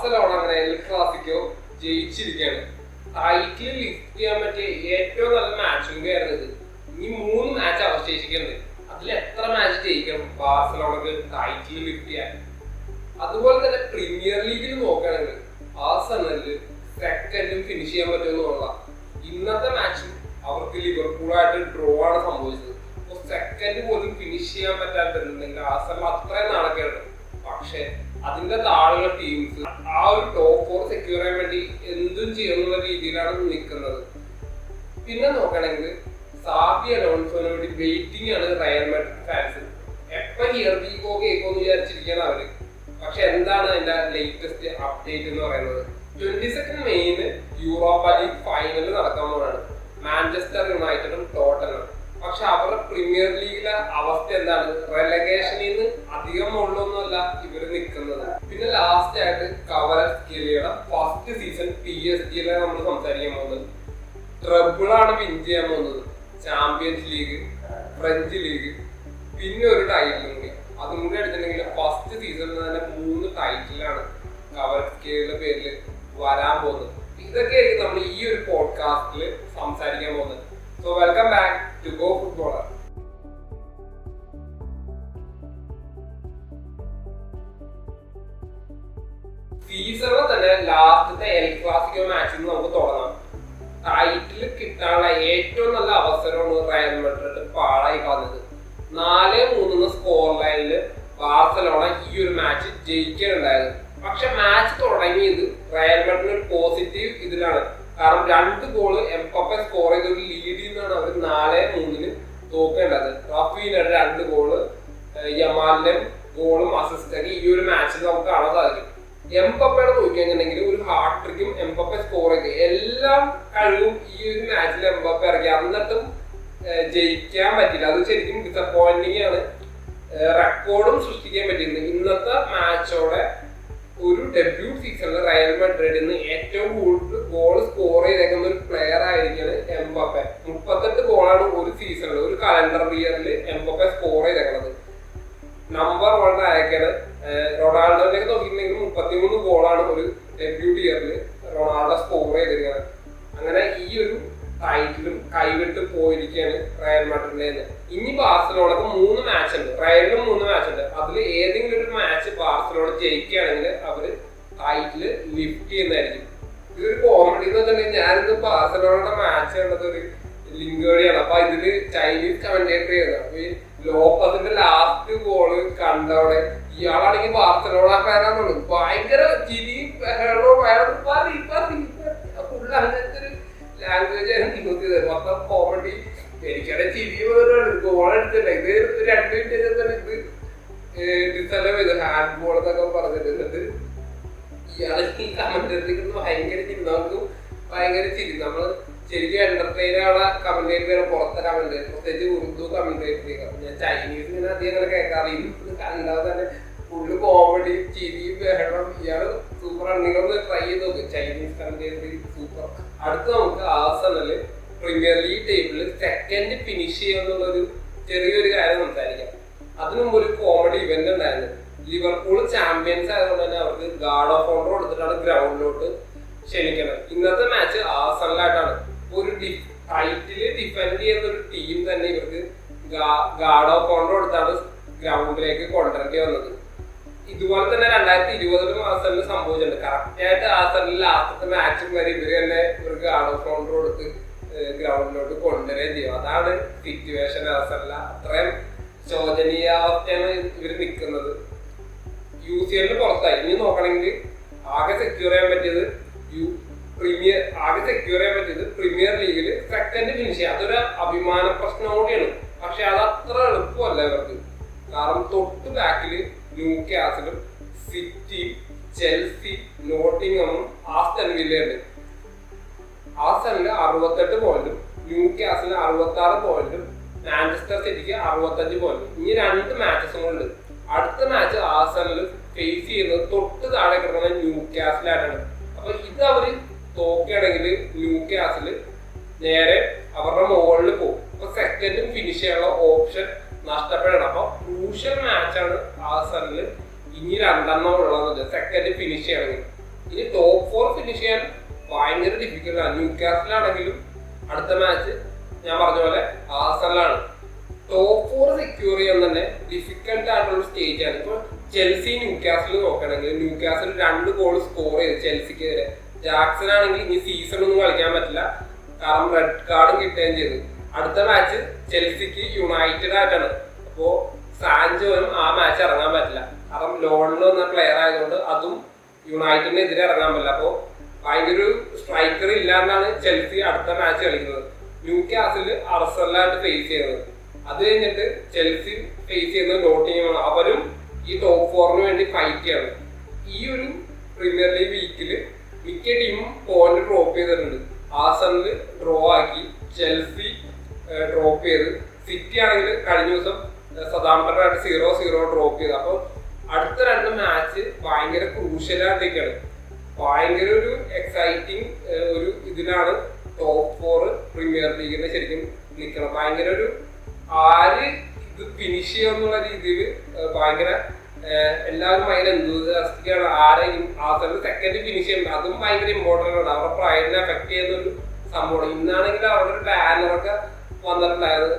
Barcelona അങ്ങനെ El Clasico ജയിച്ചിരിക്കുകയാണ്. Title lift ചെയ്യാൻ പറ്റിയ ഏറ്റവും നല്ല മാച്ചും കൂടിയായിരുന്നു ഇത്. മൂന്ന് മാച്ച് അവശേഷിക്കുന്നുണ്ട് അതിൽ എത്ര മാച്ച് ജയിക്കണം? ബാർസലോണക്ക് ടൈറ്റിൽ ലിഫ്റ്റ് ചെയ്യാൻ. അതുപോലെ തന്നെ പ്രീമിയർ ലീഗിൽ നോക്കുകയാണെങ്കിൽ ആ സണ്ണലിൽ സെക്കൻഡും ഫിനിഷ് ചെയ്യാൻ പറ്റുമെന്നുള്ള ഇന്നത്തെ മാച്ചും അവർക്ക് ലിവർപൂളായിട്ട് ഡ്രോ ആണ് സംഭവിച്ചത്. അപ്പോൾ സെക്കൻഡ് പോലും ഫിനിഷ് ചെയ്യാൻ പറ്റാത്തുണ്ടെങ്കിൽ ആ സണ്ണൽ അത്രയും നാണക്കേട് പക്ഷെ അതിന്റെ താഴെയുള്ള ആ ഒരു ടോപ്പ് ഫോർ സെക്യൂർ ചെയ്യാൻ വേണ്ടി എന്തും ചെയ്യുന്നുള്ള രീതിയിലാണ് നിൽക്കുന്നത് പിന്നെ നോക്കണമെങ്കിൽ സാബി അലോൺസോന് വേണ്ടി വെയിറ്റിംഗ് ആണ് റയൽ മാഡ്രിഡ് ഫാൻസ് എപ്പോ ഹിയർ വീക്കോ എന്ന് വിചാരിച്ചിരിക്കുകയാണ് അവർ. പക്ഷെ എന്താണ് അതിന്റെ ലേറ്റസ്റ്റ് അപ്ഡേറ്റ് എന്ന് പറയുന്നത്? ട്വന്റി സെക്കൻഡ് മെയിന് യൂറോപ്പ ലീഗ് ഫൈനൽ നടക്കാൻ പോവാണ് മാഞ്ചസ്റ്റർ യുണൈറ്റഡും ടോട്ടനും പക്ഷെ അവരുടെ പ്രീമിയർ ലീഗിലെ അവസ്ഥ എന്താണ്? റെലഗേഷനിൽ നിന്ന് അധികം ഉള്ളൊന്നുമല്ല ഇവർ നിൽക്കുന്നത് പിന്നെ ലാസ്റ്റ് ആയിട്ട് കവർ ചെയ്യണം. ഫസ്റ്റ് സീസൺ പി എസ് ജിയിലെ നമ്മൾ സംസാരിക്കാൻ പോകുന്നത്. ട്രബിളാണ് വിൻ ചെയ്യാൻ പോകുന്നത്. ചാമ്പ്യൻസ് ലീഗ് ഫ്രഞ്ച് ലീഗ് പിന്നെ ഒരു ടൈറ്റിലും കൂടി. അതും കൂടി എടുത്തിട്ടുണ്ടെങ്കിൽ ഫസ്റ്റ് സീസണിൽ തന്നെ മൂന്ന് ടൈറ്റിലാണ് കവർ കവറസ്കിലിയുടെ പേരിൽ വരാൻ പോകുന്നത്. ഇതൊക്കെയായിരിക്കും നമ്മൾ ഈ ഒരു പോഡ്കാസ്റ്റിൽ സംസാരിക്കാൻ പോകുന്നത്. കാരണം രണ്ട് ഗോൾ എംപപ്പെ സ്കോർ ചെയ്ത ഒരു ലീഡിൽ നിന്നാണ് അവർ നാല് മൂന്നിന് തോക്കേണ്ടത്. റഫീനയുടെ രണ്ട് ഗോൾ യമാലിന്റെ ഗോളും അസിസ്റ്റൊക്കെ ഈ ഒരു മാച്ചിൽ നമുക്ക് കാണാൻ സാധിക്കും. എംപപ്പയുടെ നോക്കിക്കഴിഞ്ഞിട്ടുണ്ടെങ്കിൽ ഒരു ഹാർട്ട് ട്രിക്കും എംപപ്പ സ്കോർ ചെയ്ത് എല്ലാം കഴിവും ഈ ഒരു മാച്ചിൽ എംപപ്പ ഇറക്കി. എന്നിട്ടും ജയിക്കാൻ പറ്റില്ല അത് ശരിക്കും ഡിസപ്പോയിന്റിങ് ആണ്. റെക്കോർഡും സൃഷ്ടിക്കാൻ പറ്റിയിരുന്നു ഇന്നത്തെ മാച്ചോടെ ഒരു ഡെബ്യൂട്ട് സീസണിൽ റയൽ മാഡ്രിഡിൽ നിന്ന് ഏറ്റവും കൂടുതൽ ഗോൾ സ്കോർ ചെയ്തേക്കുന്ന ഒരു പ്ലെയർ ആയിരിക്കാണ് എംബപ്പെ. മുപ്പത്തെട്ട് ഗോളാണ് ഒരു സീസണിൽ ഒരു കലണ്ടർ ഇയറിൽ എംബപ്പെ സ്കോർ ചെയ്തേക്കുന്നത് നമ്പർ വൺ അയക്കണ് റൊണാൾഡോയിലേക്ക് നോക്കിയിട്ടുണ്ടെങ്കിൽ മുപ്പത്തിമൂന്ന് ഗോളാണ് ഒരു ഡെബ്യൂട്ട് ഇയറിൽ റൊണാൾഡോ സ്കോർ ചെയ്തിരിക്കുന്നത് അങ്ങനെ ഈ ഒരു ടൈറ്റിലും കൈവിട്ട് പോയിരിക്കുകയാണ് റയൽ മാഡ്രിഡിന്റെ ഇനി ബാർസലോണക്ക് മൂന്ന് മാച്ച് ഉണ്ട്. റയലിനും മൂന്ന് മാച്ച് ഉണ്ട്. അതിൽ ഏതെങ്കിലും ഒരു മാച്ച് ബാർസലോണ ജയിക്കുകയാണെങ്കിൽ ടൈറ്റിൽ ലിഫ്റ്റ് ചെയ്യുന്നതായിരിക്കും. ഇതൊരു കോമഡി എന്ന് വെച്ചിട്ടുണ്ടെങ്കിൽ ഞാനിത് ബാർസലോണയുടെ മാച്ച് കണ്ടത് ഒരു ലിങ്ക് വഴിയാണ് അപ്പൊ ഇതിൽ ചൈനീസ് കമന്റേറ്റർ ചെയ്യുന്നത് അപ്പൊ ഈ ലോപ്പസിന്റെ ലാസ്റ്റ് ഗോൾ കണ്ടവിടെ ഇയാളാണെങ്കിൽ ബാർസലോണ ഫാനാന്നുള്ളു ഭയങ്കര ചിരി ലാംഗ്വേജ് മൊത്തം കോമഡി എനിക്കടെ ചിരി പോലാണ് ഇത് രണ്ട് മിനിറ്റ് ഇത് ഹാൻഡ് ബോൾ എന്നൊക്കെ പറഞ്ഞിട്ട്. എന്നിട്ട് ഇയാൾ ഈ കമന്ററി ഭയങ്കര ചിരി. നമുക്ക് ഭയങ്കര ചിരി. നമ്മൾ ശരിക്കും എന്റർടൈനാണ് കമന്റേറ്റർ പുറത്തെ കമന്റേറ്റർ പ്രത്യേകിച്ച് ഉറുദു കമന്റേറ്റർ ഞാൻ ചൈനീസ് ഇങ്ങനെ അധികം അങ്ങനെ കേൾക്കാറില്ല. കണ്ടാൽ തന്നെ ഫുള്ള് കോമഡി ചിരി ബഹളം. ഇയാൾ സൂപ്പറാണ് നിങ്ങളൊന്ന് ട്രൈ ചെയ്ത് നോക്ക്. ചൈനീസ് കമന്റേറ്റർ സൂപ്പർ അടുത്ത നമുക്ക് Arsenal Premier League second finish ചെയ്യുമെന്നുള്ളൊരു ചെറിയൊരു കാര്യം സംസാരിക്കാം. അതിനു ഒരു കോമഡി ഇവന്റ് ഉണ്ടായിരുന്നു. ലിവർപൂൾ ചാമ്പ്യൻസ് ആയതുകൊണ്ട് തന്നെ അവർക്ക് ഗാർഡ് ഓഫ് ഓണർ കൊടുത്തിട്ടാണ് ഗ്രൗണ്ടിലോട്ട് ക്ഷണിക്കുന്നത് ഇന്നത്തെ മാച്ച് ആസണിലായിട്ടാണ് ഒരു ടൈറ്റിൽ ഡിഫെൻഡ് ചെയ്യുന്ന ഒരു ടീം തന്നെ ഇവർക്ക് ഗാർഡ് ഓഫ് ഓണർ കൊടുത്താണ് ഗ്രൗണ്ടിലേക്ക് കൊണ്ടുവരേണ്ടി വന്നത്. ഇതുപോലെ തന്നെ രണ്ടായിരത്തി ഇരുപതിലും ആസണിൽ സംഭവിച്ചിട്ടുണ്ട്. കറക്റ്റ് ആയിട്ട് ആസനിൽ ലാസ്റ്റത്തെ മാച്ചും വരെ ഇവർ തന്നെ ഇവർക്ക് ഗാർഡ് ഓഫ് ഓണർ കൊടുത്ത് ഗ്രൗണ്ടിലോട്ട് കൊണ്ടുവരികയും ചെയ്യും അതാണ് സിറ്റുവേഷൻ ആസണിൽ അത്രയും ശോചനീയാവസ്ഥയാണ് ഇവർ നിൽക്കുന്നത് യു സി എല്ലിന് പുറത്തായി. ഇനി നോക്കണമെങ്കിൽ ആകെ സെക്യൂർ ചെയ്യാൻ പറ്റിയത് യു പ്രീമിയർ ആകെ സെക്യൂർ ചെയ്യാൻ പറ്റിയത് പ്രീമിയർ ലീഗിൽ സെക്കൻഡ് ഫിനിഷ് അതൊരു അഭിമാന പ്രശ്നം കൂടിയാണ്. പക്ഷെ അത് അത്ര എളുപ്പമല്ല ഇവർക്ക്. കാരണം തൊട്ട് ബാക്കിൽ ന്യൂ കാസിലും സിറ്റി ചെൽസി നോട്ടിങ്ങമും ആസ്റ്റൺ വില്ലയുണ്ട്. ആസ്റ്റണിൽ അറുപത്തെട്ട് പോയിന്റും ന്യൂ കാസിന് അറുപത്തി ആറ് പോയിന്റും മാഞ്ചസ്റ്റർ സിറ്റിക്ക് അറുപത്തഞ്ച് പോയിന്റ് ഇനി രണ്ട് മാച്ചസും ഉണ്ട്. അടുത്ത മാച്ച് ആസനിൽ ഫേസ് ചെയ്യുന്നത് തൊട്ട് താഴെ കിടക്കുന്ന ന്യൂ ക്യാസിലാണ് അപ്പൊ ഇത് അവർ തോക്കുകയാണെങ്കിൽ ന്യൂ ക്യാസിൽ നേരെ അവരുടെ മുകളിൽ പോകും. അപ്പൊ സെക്കൻഡും ഫിനിഷ് ചെയ്യാനുള്ള ഓപ്ഷൻ നഷ്ടപ്പെടണം. അപ്പൊ ക്രൂഷ്യൽ മാച്ചാണ് ആസനിൽ ഇനി രണ്ടെണ്ണം ഉള്ളത് സെക്കൻഡ് ഫിനിഷ് ചെയ്യണമെങ്കിൽ. ഇനി ടോപ്പ് ഫോർ ഫിനിഷ് ചെയ്യാൻ ഭയങ്കര ഡിഫിക്കൽട്ട് ആണ്. ന്യൂ ക്യാസിലാണെങ്കിലും അടുത്ത മാച്ച് ഞാൻ പറഞ്ഞ പോലെ ആസറിലാണ് ടോപ്പ് ഫോർ സെക്യൂർ ചെയ്യാൻ തന്നെ ഡിഫിക്കൽട്ട് ആയിട്ടുള്ള സ്റ്റേജ് ആണ്. ഇപ്പൊ ചെൽസി ന്യൂ കാസിൽ നോക്കുകയാണെങ്കിൽ ന്യൂ കാസിൽ രണ്ട് ഗോൾ സ്കോർ ചെയ്ത് ചെൽസിക്കെതിരെ ജാക്സൺ ആണെങ്കിൽ ഇനി സീസൺ ഒന്നും കളിക്കാൻ പറ്റില്ല. കാരണം റെഡ് കാർഡും കിട്ടുകയും ചെയ്തു. അടുത്ത മാച്ച് ചെൽസിക്ക് യുണൈറ്റഡ് ആയിട്ടാണ്. അപ്പോ സാൻജോനും ആ മാച്ച് ഇറങ്ങാൻ പറ്റില്ല. കാരണം ലോണിൽ വന്ന പ്ലെയർ ആയതുകൊണ്ട് അതും യുണൈറ്റഡിനെതിരെ ഇറങ്ങാൻ പറ്റില്ല. അപ്പോ ഭയങ്കര ഒരു സ്ട്രൈക്കർ ഇല്ലാണ്ടാണ് ചെൽസി അടുത്ത മാച്ച് കളിക്കുന്നത്. ന്യൂ ക്യാസിൽ അർസലായിട്ട് ഫേസ് ചെയ്യുന്നത്. അത് കഴിഞ്ഞിട്ട് ചെൽസി ഫേസ് ചെയ്യുന്നത് നോട്ടിങ്ങാണ് അവരും ഈ ടോപ്പ് ഫോറിന് വേണ്ടി ഫൈറ്റ് ചെയ്യണം. ഈ ഒരു പ്രീമിയർ ലീഗ് വീക്കിൽ മിക്ക ടീമും പോയിന്റ് ഡ്രോപ്പ് ചെയ്തിട്ടുണ്ട്. ആസണിൽ ഡ്രോ ആക്കി ചെൽസി ഡ്രോപ്പ് ചെയ്ത്. സിറ്റി ആണെങ്കിൽ കഴിഞ്ഞ ദിവസം സദാംബറായിട്ട് സീറോ സീറോ ഡ്രോപ്പ് ചെയ്ത്. അപ്പോൾ അടുത്ത രണ്ട് മാച്ച് ഭയങ്കര ക്രൂഷ്യലായിട്ടേക്കാണ് ഭയങ്കര ഒരു എക്സൈറ്റിംഗ് ഒരു ഇതിലാണ് ടോപ്പ് ഫോർ പ്രീമിയർ ലീഗിന് ശരിക്കും നിൽക്കണം ഭയങ്കര ഒരു ആര് ഇത് ഫിനിഷ് ചെയ്യുന്നുള്ള രീതിയിൽ ഭയങ്കര എല്ലാവരും ഭയങ്കര എന്തുകാണ് ആരെയും ആ ആൾക്കാർക്ക് സെക്കൻഡ് ഫിനിഷ് ചെയ്യുന്നത് അതും ഭയങ്കര ഇമ്പോർട്ടന്റ് ആണ്. അവരുടെ പ്രൈഡിനെ എഫക്ട് ചെയ്യുന്ന ഒരു സംഭവമാണ്. ഇന്നാണെങ്കിൽ അവരുടെ ഒരു ബാനറൊക്കെ വന്നിട്ടുണ്ടായത്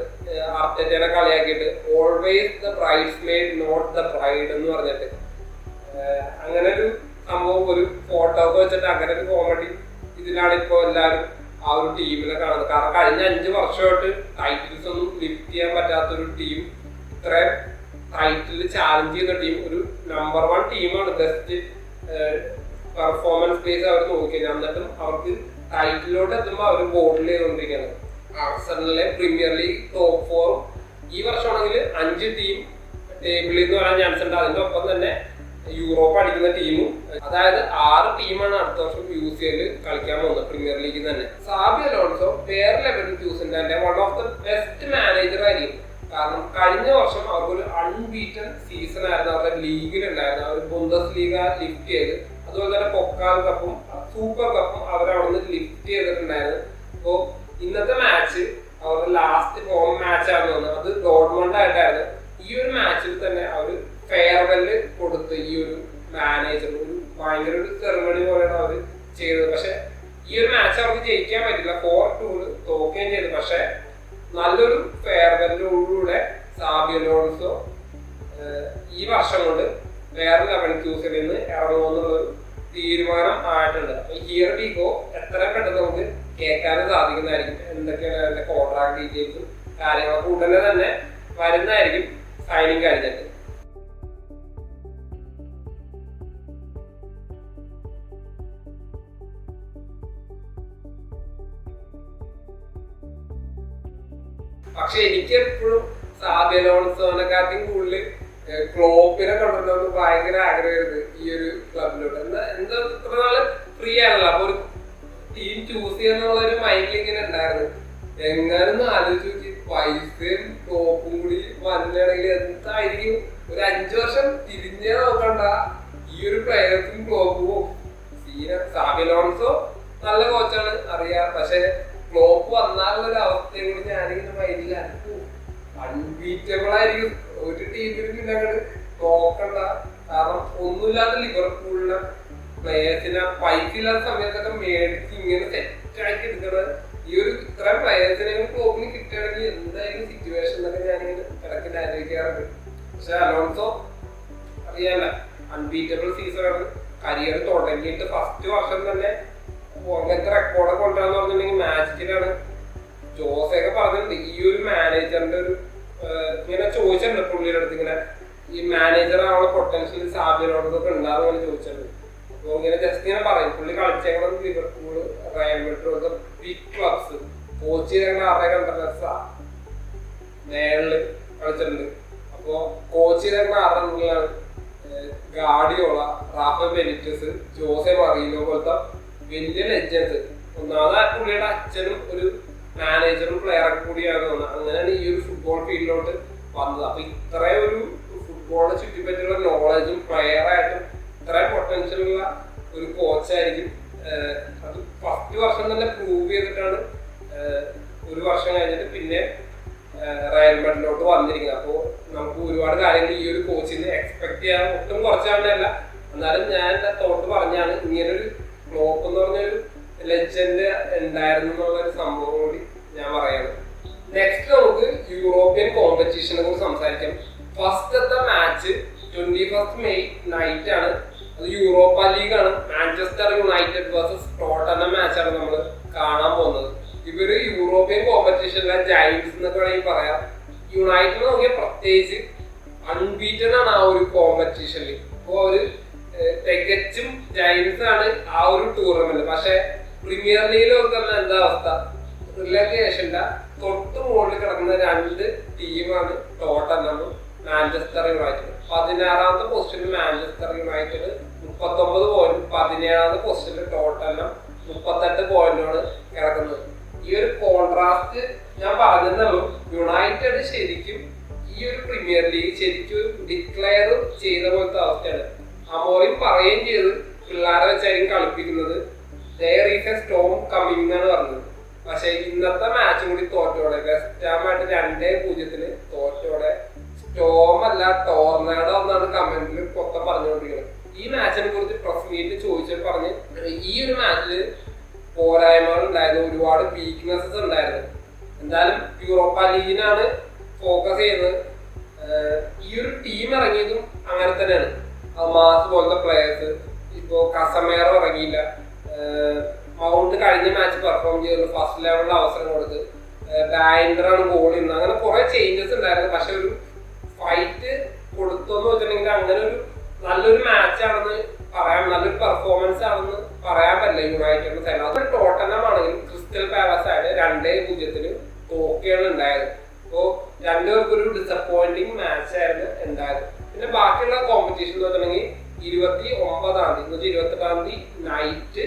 ആർട്ടേറ്റനെ കളിയാക്കിയിട്ട്. Always the bridesmaid not the pride എന്ന് പറഞ്ഞിട്ട്. അങ്ങനെ ഒരു സംഭവം ഒരു ഫോട്ടോ വെച്ചിട്ട് അങ്ങനെ ഒരു കോമഡി ഇതിലാണ് ഇപ്പോൾ എല്ലാവരും ആ ഒരു ടീമിനെ കാണുന്നത്. കാരണം കഴിഞ്ഞ അഞ്ച് വർഷമായിട്ട് ടൈറ്റിൽസ് ഒന്നും ലിഫ്റ്റ് ചെയ്യാൻ പറ്റാത്തൊരു ടീം ഇത്രയും ടൈറ്റിൽ ചാലഞ്ച് ചെയ്യുന്ന ടീം ഒരു നമ്പർ വൺ ടീമാണ് ബെസ്റ്റ് പെർഫോമൻസ് ബേസ് അവർ നോക്കിയത്. എന്നിട്ടും അവർക്ക് ടൈറ്റിലോട്ട് എത്തുമ്പോൾ അവർ ബോർഡിൽ ചെയ്തുകൊണ്ടിരിക്കുകയാണ് ആർസണലിലെ പ്രീമിയർ ലീഗ് ടോപ്പ് ഫോർ ഈ വർഷമാണെങ്കിൽ അഞ്ച് ടീം ടേബിളിൽ നിന്ന് വരാൻ ചാൻസ് ഉണ്ട്. അതിന്റെ ഒപ്പം തന്നെ യൂറോപ്പ് അടിക്കുന്ന ടീമും അതായത് ആറ് ടീമാണ് അടുത്ത വർഷം യു സി എല്ലിൽ കളിക്കാൻ പോകുന്നത് പ്രീമിയർ ലീഗിൽ തന്നെ. സാബി അലോൺസോ പേർ ലെവൽ ചൂസിന്റെ one of the best manager ആയിരിക്കും. കാരണം കഴിഞ്ഞ വർഷം അവർക്കൊരു അൺബീറ്റൻ സീസൺ ആയിരുന്നു. അവരുടെ ലീഗിലുണ്ടായിരുന്നു. അവർ ബുന്തസ് ലീഗ ലിഫ്റ്റ് ചെയ്ത് അതുപോലെ തന്നെ പൊക്കാൽ കപ്പും സൂപ്പർ കപ്പും അവർ അവിടെ ലിഫ്റ്റ് ചെയ്തിട്ടുണ്ടായിരുന്നു. അപ്പോൾ ഇന്നത്തെ മാച്ച് അവരുടെ ലാസ്റ്റ് ഹോം മാച്ച് തോന്നുന്നത് അത് ഡോട്ട്മണ്ട് ആയിട്ടായിരുന്നു. ഈ ഒരു മാച്ചിൽ തന്നെ അവർ ഫെയർവെൽ കൊടുത്ത് ഈ ഒരു മാനേജർ ഒരു ഭയങ്കര ഒരു സെറമണി പോലെയാണ് അവർ ചെയ്തത്. പക്ഷെ ഈ ഒരു മാച്ച് അവർക്ക് ജയിക്കാൻ പറ്റില്ല. ഫോർ ടൂൽ തോക്കുകയും ചെയ്തു. പക്ഷെ നല്ലൊരു ഫെയർവെല്ലോടുകൂടെ സാബി അലോൺസോ ഈ വർഷം കൊണ്ട് വേറെ ലെവൽ ക്യൂസിൽ നിന്ന് ഇറങ്ങുമെന്നുള്ളൊരു തീരുമാനം ആയിട്ടുണ്ട്. അപ്പൊ ഹിയർ ബി ഗോ എത്ര പെട്ടെന്ന് നമുക്ക് കേൾക്കാനും സാധിക്കുന്നതായിരിക്കും. എന്തൊക്കെയാണ് അതിന്റെ കോൺട്രാക്ട് ഡീറ്റെയിൽസും കാര്യങ്ങളൊക്കെ ഉടനെ തന്നെ വരുന്നതായിരിക്കും സൈനിങ് കഴിഞ്ഞിട്ട്. പക്ഷെ എനിക്ക് എപ്പോഴും സാബി കൂടുതൽ ക്ലോപ്പിനെ കൊണ്ടുവരണമെന്ന് ഭയങ്കര ആഗ്രഹമായിരുന്നു ഈ ഒരു ക്ലബിലോട്ട്. എന്താ എന്താ ഇത്ര നാൾ ഫ്രീ ആണല്ലോ. അപ്പൊ ഒരു ടീം ചൂസ് ചെയ്യാന്നുള്ള ഒരു മൈൻഡിൽ ഇങ്ങനെ ഉണ്ടായിരുന്നു. എങ്ങനെയൊന്ന് ആലോചിച്ച് നോക്കി പൈസയും ടോപ്പും കൂടി വന്നിട്ടുണ്ടെങ്കിൽ എന്തായിരിക്കും? ഒരു അഞ്ചു വർഷം തിരിഞ്ഞേ നോക്കണ്ട ഈ ഒരു പ്ലെയേഴ്സും ക്ലോപ്പും സീന സാബി അലോൺസോ നല്ല കോച്ചാണ് അറിയാം. പക്ഷെ അൺബീറ്റബിൾ ആയിരിക്കും ഒരു ടീമിനും പിന്നെ അങ്ങോട്ട് നോക്കണ്ട. കാരണം ഒന്നുമില്ലാത്ത ലിവർപൂളിനെ പ്ലേയേഴ്സിനെ പൈസ ഇല്ലാത്ത സമയത്തൊക്കെ മേടിച്ച് ഇങ്ങനെ സെറ്റാക്കി ആക്കി എടുക്കുന്നത് ഈ ഒരു ഇത്ര പ്ലേയേഴ്സിനെ ക്ലോപ്പിന് കിട്ടുകയാണെങ്കിൽ എന്തായാലും സിറ്റുവേഷൻ എന്നൊക്കെ ഞാനിങ്ങനെ ഇടയ്ക്ക് ആലോചിക്കാറുണ്ട്. പക്ഷെ അലോൺസോ അറിയാല്ല അൺബീറ്റബിൾ സീസണാണ് കരിയർ തുടങ്ങിയിട്ട് ഫസ്റ്റ് വർഷം തന്നെ അങ്ങനത്തെ റെക്കോർഡൊക്കെ കൊണ്ടുവരാന്ന് പറഞ്ഞിട്ടുണ്ടെങ്കിൽ മാജിക്കിലാണ് ജോസൊക്കെ പറഞ്ഞിട്ടുണ്ട് ഈ ഒരു മാനേജറിന്റെ ഒരു ഇങ്ങനെ ചോദിച്ചിട്ടുണ്ട് പുള്ളിയുടെ അടുത്ത് ഇങ്ങനെ ഈ മാനേജർ ആണോ പൊട്ടൻഷ്യൽ സാധ്യതകളൊക്കെ ഉണ്ടാകും ഇങ്ങനെ ചോദിച്ചിട്ടുണ്ട്. അപ്പൊ ഇങ്ങനെ ജസ്റ്റ് ഇങ്ങനെ പറയും. പുള്ളി കളിച്ചേക്കണം Liverpool Real Madrid big clubs coach ചെയ്തേക്കണ ആരുടെ കണ്ടനസാ നേരിൽ കളിച്ചിട്ടുണ്ട്. അപ്പോ കോച്ച് ചെയ്തേക്കണ മുന്നിലാണ്? Guardiola Rafa Benitez Jose Mourinho പോലത്തെ വലിയ ലെജൻസ് ഒന്നാമത് പുള്ളിയുടെ അച്ഛനും ഒരു മാനേജറും പ്ലെയറൊക്കെ കൂടിയാണ് വന്നത്. അങ്ങനെയാണ് ഈ ഒരു ഫുട്ബോൾ ഫീൽഡിലോട്ട് വന്നത്. അപ്പൊ ഇത്രയും ഒരു ഫുട്ബോളിനെ ചുറ്റിപ്പറ്റിയുള്ള നോളജും പ്ലെയറായിട്ടും ഇത്രയും പൊട്ടൻഷ്യൽ ഉള്ള ഒരു കോച്ചായിരിക്കും അത് ഫസ്റ്റ് വർഷം തന്നെ പ്രൂവ് ചെയ്തിട്ടാണ് ഒരു വർഷം കഴിഞ്ഞിട്ട് പിന്നെ റയൽ മെഡലിലോട്ട് വന്നിരിക്കുന്നത്. അപ്പോൾ നമുക്ക് ഒരുപാട് കാര്യങ്ങൾ ഈ ഒരു കോച്ചിന് എക്സ്പെക്ട് ചെയ്യാൻ ഒട്ടും കുറച്ചാണല്ല എന്നാലും ഞാൻ എന്റെ തോട്ട് പറഞ്ഞാണ് ഇങ്ങനൊരു കോമ്പറ്റീഷന്റെ ഉണ്ടായിരുന്നു എന്നുള്ള ഒരു സംഭവം കൂടി ഞാൻ പറയാണ്. നെക്സ്റ്റ് നമുക്ക് യൂറോപ്യൻ കോമ്പറ്റീഷനെ കുറിച്ച് സംസാരിക്കാം. ഫസ്റ്റത്തെ match twenty first May night ആണ്. അത് യൂറോപ്പ ലീഗ് ആണ്. മാഞ്ചസ്റ്റർ യുണൈറ്റഡ് വേഴ്സസ് ടോട്ടനം മാച്ചാണ് നമ്മൾ കാണാൻ പോകുന്നത്. ഇവർ യൂറോപ്യൻ കോമ്പറ്റീഷനിലെ ജൈൻസ് എന്നൊക്കെ വേണമെങ്കിൽ പറയാം. യുണൈറ്റഡ് നോക്കിയാൽ പ്രത്യേകിച്ച് അൺബീറ്റഡ് ആണ് ആ ഒരു കോമ്പറ്റീഷനിൽ അപ്പോൾ ഏഹ്, തികച്ചും ജൈൻസ് ആണ് ആ ഒരു ടൂർണമെന്റ് പക്ഷെ പ്രീമിയർ ലീഗിൽ പറഞ്ഞാൽ എന്താ അവസ്ഥ? റിലേഷന്റെ തൊട്ട് മുകളിൽ കിടക്കുന്ന രണ്ട് ടീമാണ് ടോട്ടനമും മാഞ്ചസ്റ്റർ യുണൈറ്റഡ് പതിനാറാമത്തെ പൊസിഷനിൽ മാഞ്ചസ്റ്റർ യുണൈറ്റഡ് മുപ്പത്തൊമ്പത് പോയിന്റ് പതിനേഴാമത്തെ പൊസിഷനിൽ ടോട്ടനം മുപ്പത്തെട്ട് പോയിന്റാണ് കിടക്കുന്നത് ഈ ഒരു കോൺട്രാസ്റ്റ് ഞാൻ പറഞ്ഞതല്ലോ യുണൈറ്റഡ് ശരിക്കും ഈ ഒരു പ്രീമിയർ ലീഗ് ശരിക്കും ഡിക്ലെയർ ചെയ്ത പോലത്തെ അവസ്ഥയാണ്. അമോറിയും പറയുകയും ചെയ്ത് പിള്ളേരെ വെച്ചായിരിക്കും കളിപ്പിക്കുന്നത്. There is a storm coming എന്നാണ് പറഞ്ഞത്. പക്ഷെ ഇന്നത്തെ മാച്ചും കൂടി തോറ്റോടെ. വെസ്റ്റാമായിട്ട് രണ്ടേ പൂജ്യത്തിന് തോറ്റോടെ. സ്റ്റോം അല്ല ടോർണേഡോ എന്നാണ് കമന്റിൽ പൊത്തം പറഞ്ഞുകൊണ്ടിരിക്കുന്നത്. ഈ മാച്ചിനെ കുറിച്ച് പ്രസ് മീറ്റിൽ ചോദിച്ചപ്പോൾ പറഞ്ഞ് ഈ ഒരു മാച്ചിൽ പോരായ്മകൾ ഉണ്ടായിരുന്നു ഒരുപാട് വീക്ക്നെസ്സസ് ഉണ്ടായിരുന്നു. എന്തായാലും യൂറോപ്പ ലീഗിനാണ് ഫോക്കസ് ചെയ്യുന്നത് ഈ ഒരു ടീം ഇറങ്ങിയതും അങ്ങനെ തന്നെയാണ്. മാസ് പോലത്തെ പ്ലെയേഴ്സ് ഇപ്പോ കസമേറോ ഇറങ്ങിയില്ല. മൗണ്ട് കഴിഞ്ഞ മാച്ച് പെർഫോം ചെയ്തു ഫസ്റ്റ് ലെവലിൽ അവസരം കൊടുത്ത്. ബാൻഡറാണ് ഗോൾ ചെയ്യുന്നത് അങ്ങനെ കുറെ ചേഞ്ചസ് ഉണ്ടായിരുന്നു. പക്ഷെ ഒരു ഫൈറ്റ് കൊടുത്തോന്ന് വെച്ചിട്ടുണ്ടെങ്കിൽ അങ്ങനെ ഒരു നല്ലൊരു മാച്ച് ആണെന്ന് പറയാൻ നല്ലൊരു പെർഫോമൻസ് ആണെന്ന് പറയാൻ പറ്റില്ല യുണൈറ്റഡ് സൈഡ് അതൊരു ടോട്ടനം ക്രിസ്റ്റൽ പാലസ് ആയിട്ട് രണ്ടേ പൂജ്യത്തിന് തോക്കുകയാണ് ഉണ്ടായത്. അപ്പോൾ രണ്ടുപേർക്കൊരു ഡിസപ്പോയിന്റിങ് മാച്ച് ആയിരുന്നു ഉണ്ടായത്. പിന്നെ ബാക്കിയുള്ള കോമ്പറ്റീഷൻ എന്ന് വെച്ചിട്ടുണ്ടെങ്കിൽ ഇരുപത്തി ഒമ്പതാം തീയതി നൂറ്റി ഇരുപത്തി ഇരുപത്തെട്ടാം തീയതി night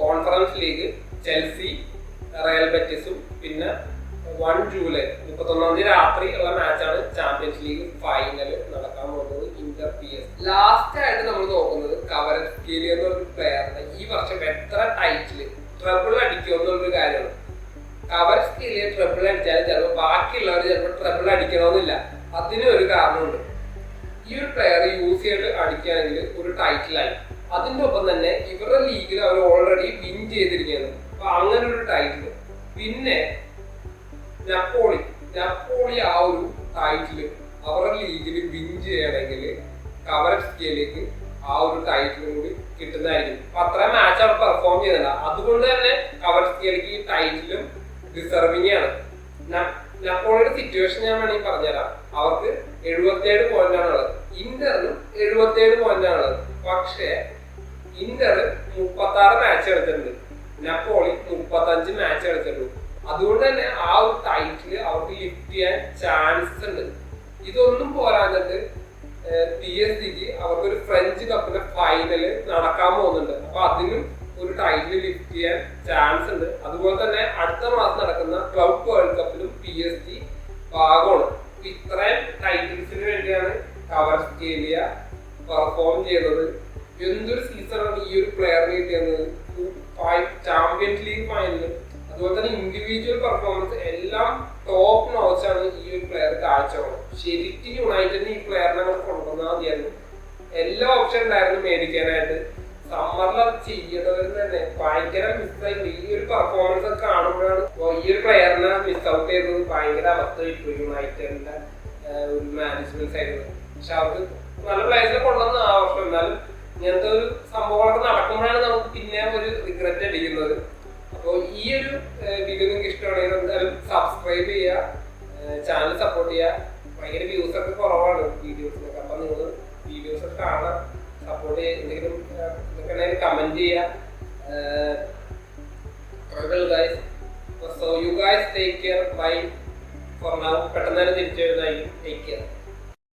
Conference League Chelsea Real ബെറ്റിസും പിന്നെ വൺ ജൂലൈ മുപ്പത്തൊന്നാം തീയതി രാത്രി ഉള്ള മാച്ചാണ് ചാമ്പ്യൻസ് ലീഗ് ഫൈനൽ നടക്കാൻ പോകുന്നത് ഇന്റർ പി എസ് ലാസ്റ്റ് ആയിട്ട് നമ്മൾ നോക്കുന്നത് കവരസ്കേലി എന്നൊരു പ്ലെയറിന്റെ ഈ വർഷം എത്ര ടൈറ്റിൽ ട്രബിൾ അടിക്കുമോ എന്നുള്ളൊരു കാര്യമാണ്. കവരസ്കേലിയെ ട്രബിൾ അടിച്ചാലും ചിലപ്പോൾ ബാക്കിയുള്ളവർ ചിലപ്പോൾ ട്രബിൾ അടിക്കണമെന്നില്ല. അതിന് ഒരു കാരണമുണ്ട്. ഈ ഒരു പ്ലെയർ യൂസ് ചെയ്ത് അടിക്കുകയാണെങ്കിൽ ഒരു ടൈറ്റിലായി അതിന്റെ ഒപ്പം തന്നെ ഇവരുടെ ലീഗിൽ അവർ ഓൾറെഡി വിൻ ചെയ്തിരിക്കുകയാണ്. അപ്പൊ അങ്ങനെ ഒരു ടൈറ്റിൽ പിന്നെ നപ്പോളി നപ്പോളി ആ ഒരു ടൈറ്റിൽ അവരുടെ ലീഗിൽ വിൻ ചെയ്യണമെങ്കിൽ കവറേജ് സ്കെയിലേക്ക് ആ ഒരു ടൈറ്റിലും കൂടി കിട്ടുന്നതായിരിക്കും. അപ്പൊ അത്ര മാച്ച് അവർ പെർഫോം ചെയ്യുന്നില്ല അതുകൊണ്ട് തന്നെ കവറേജ് ഈ ടൈറ്റിലും ഡിസർവിംഗ് ആണ്. നപ്പോളിയുടെ സിറ്റുവേഷൻ ഞാൻ വേണമെങ്കിൽ പറഞ്ഞുതരാം. അവർക്ക് എഴുപത്തിയേഴ് പോയിന്റ് ആണുള്ളത് ഇന്ററിനും എഴുപത്തിയേഴ് പോയിന്റ് ആണുള്ളത്. പക്ഷേ ഇന്റർ മുപ്പത്തി ആറ് മാച്ച് കളിച്ചിട്ടുണ്ട്. നപ്പോളി മുപ്പത്തഞ്ച് മാച്ച് കളിച്ചിട്ടുള്ളൂ അതുകൊണ്ട് തന്നെ ആ ഒരു ടൈറ്റിൽ അവർക്ക് ലിഫ്റ്റ് ചെയ്യാൻ ചാൻസസ് ഉണ്ട്. ഇതൊന്നും പോരാഞ്ഞിട്ട് പി എസ് സിക്ക് അവർക്ക് ഒരു ഫ്രഞ്ച് കപ്പിന്റെ ഫൈനൽ നടക്കാൻ പോകുന്നുണ്ട്. അപ്പൊ അതിനും ഒരു ടൈറ്റിൽ ലിഫ്റ്റ് ചെയ്യാൻ ചാൻസ് ഉണ്ട്. അതുപോലെ തന്നെ അടുത്ത മാസം നടക്കുന്ന ക്ലബ് വേൾഡ് കപ്പിലും പി എസ് ജി ഭാഗമാണ് ഇത്രയും ടൈറ്റിൽസിന് വേണ്ടിയാണ് കവർ ചെയ്യ പെർഫോം ചെയ്തത് എന്തൊരു സീസണാണ് ഈ ഒരു പ്ലെയറിന് കിട്ടിയത് ചാമ്പ്യൻസ് ലീഗ് ഫൈനലിൽ അതുപോലെ തന്നെ ഇൻഡിവിജ്വൽ പെർഫോമൻസ് എല്ലാം ടോപ്പ് നോച്ചാണ് ഈ ഒരു പ്ലെയർ കാഴ്ച ശരിക്കും യുണൈറ്റഡിന് ഈ പ്ലെയറിനെ നമ്മൾ കൊണ്ടുവന്നാൽ മതിയായിരുന്നു. എല്ലാ ഓപ്ഷൻ ഉണ്ടായിരുന്നു മേടിക്കാനായിട്ട്. സമ്മറിൽ അത് ചെയ്യേണ്ടവർ തന്നെ. ഭയങ്കര മിസ്സായി ഈ ഒരു പെർഫോമൻസ് ഒക്കെ കാണുമ്പോഴാണ് ഈ ഒരു പ്ലെയറിനെ മിസ് ഔട്ട് ചെയ്തത്. ഭയങ്കര അവസ്ഥ കിട്ടും യുണൈറ്റഡിന്റെ ഒരു മാനേജ്മെന്റ് സൈഡിൽ പക്ഷെ അവർക്ക് നല്ല പ്ലേസിൽ കൊണ്ടുവന്ന ആ വർഷം. എന്നാലും ഇങ്ങനത്തെ ഒരു സംഭവങ്ങളൊക്കെ നടക്കുമ്പോഴാണ് നമുക്ക് പിന്നെ ഒരു റിഗ്രറ്റ് അടിക്കുന്നത്. അപ്പോൾ ഈ ഒരു വീഡിയോ നിങ്ങൾക്ക് ഇഷ്ടമാണെങ്കിൽ എന്തായാലും സബ്സ്ക്രൈബ് ചെയ്യുക ചാനൽ സപ്പോർട്ട് ചെയ്യുക. ഭയങ്കര വ്യൂസ് ഒക്കെ കുറവാണ് വീഡിയോസിനൊക്കെ അപ്പം നിങ്ങൾ വീഡിയോസ് ഒക്കെ കാണാം സപ്പോർട്ട് ചെയ്യുക. എന്തെങ്കിലും ഇതൊക്കെ ഉണ്ടെങ്കിൽ കമന്റ് ചെയ്യുക. So you guys take care bye for now പെട്ടെന്ന് തന്നെ തിരിച്ചു വരുന്നതായിരിക്കും. Take care